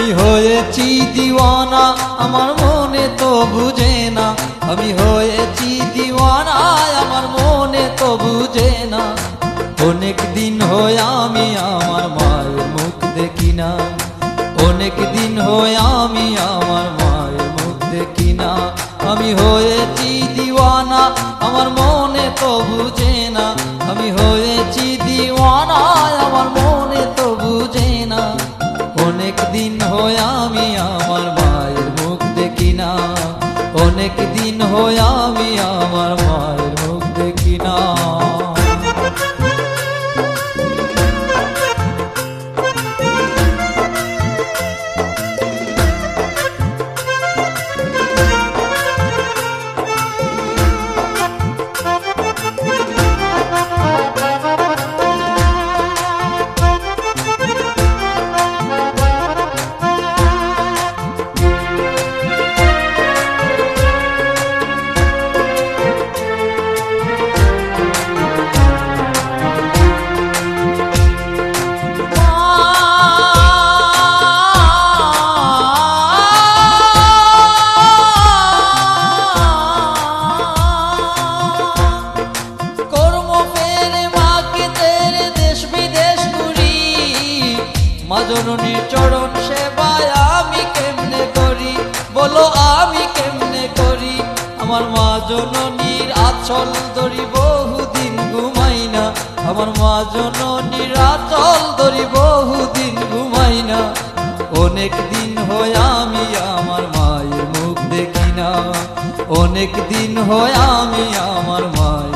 আমি হয়েছি দিওয়ানা, আমার মনে তো বুঝে না। আমি হয়েছি দিওয়ানা আমার মনে তো বুঝে না। অনেক দিন হয়ে আমি আমার মায়ের মুখ দেখি না। অনেক দিন হয়ে আমি আমার মায়ের মুখ দেখি না। আমি হয়েছি দিওয়ানা, আমার মনে তো বুঝে দিন জননীর চরণ সেবায় আমি কেমনে করি? বলো, আমি কেমনে করি? আমার মা জননীর আচল ধরি, বহুদিন ঘুমাই না। আমার মা জননীর আচল ধরি, বহুদিন ঘুমাই না। অনেক দিন হয় আমি আমার মায়ের মুখ দেখি না। অনেক দিন হয় আমি আমার মায়ের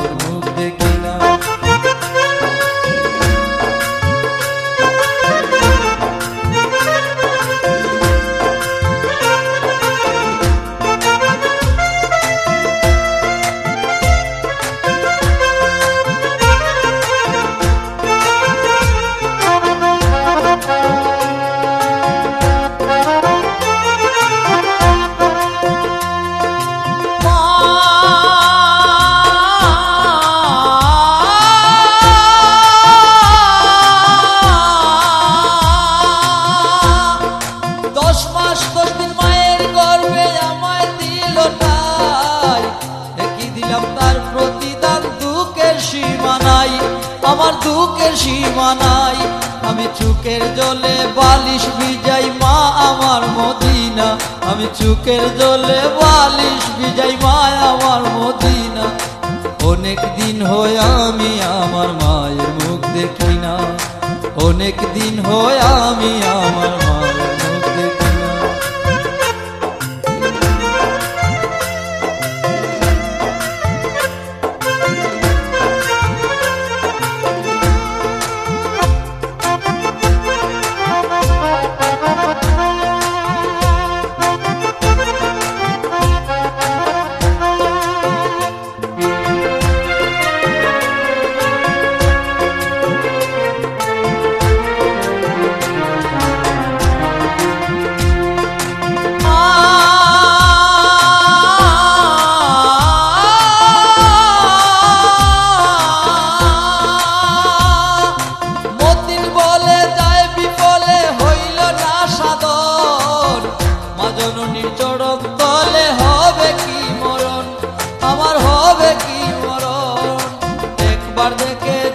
সীমা নাই, আমার দুঃখের সীমা নাই। আমি চুকের জলে বালিশ ভিজাই, মা আমার মদিনা। আমি চুকের জলে বালিশ ভিজাই, মা আমার মদিনা। অনেক দিন হয়ে আমি আমার মায়ের মুখ দেখি না। অনেক দিন হয়ে আমি আমার মায়ের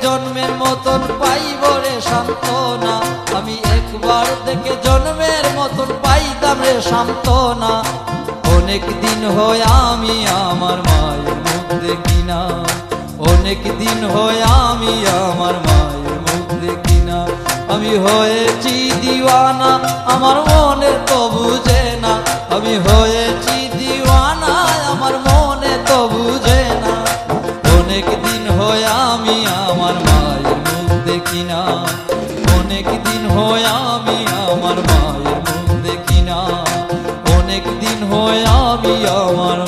জন্মের মতন পাইব রে সান্ত্বনা। আমি একবার দেখে জন্মের মতন পাইতাম রে সান্ত্বনা। অনেক দিন হয় আমি আমার মায়ের মুখ দেখি না। অনেক দিন হয় আমি আমার মায়ের মুখ দেখি না। আমি হয়েছি হয় আমি আমার মায়ের মুখ দেখি না। অনেক দিন হয় আমি আমার মায়ের মুখ দেখি না। অনেক দিন হয় আমি আমার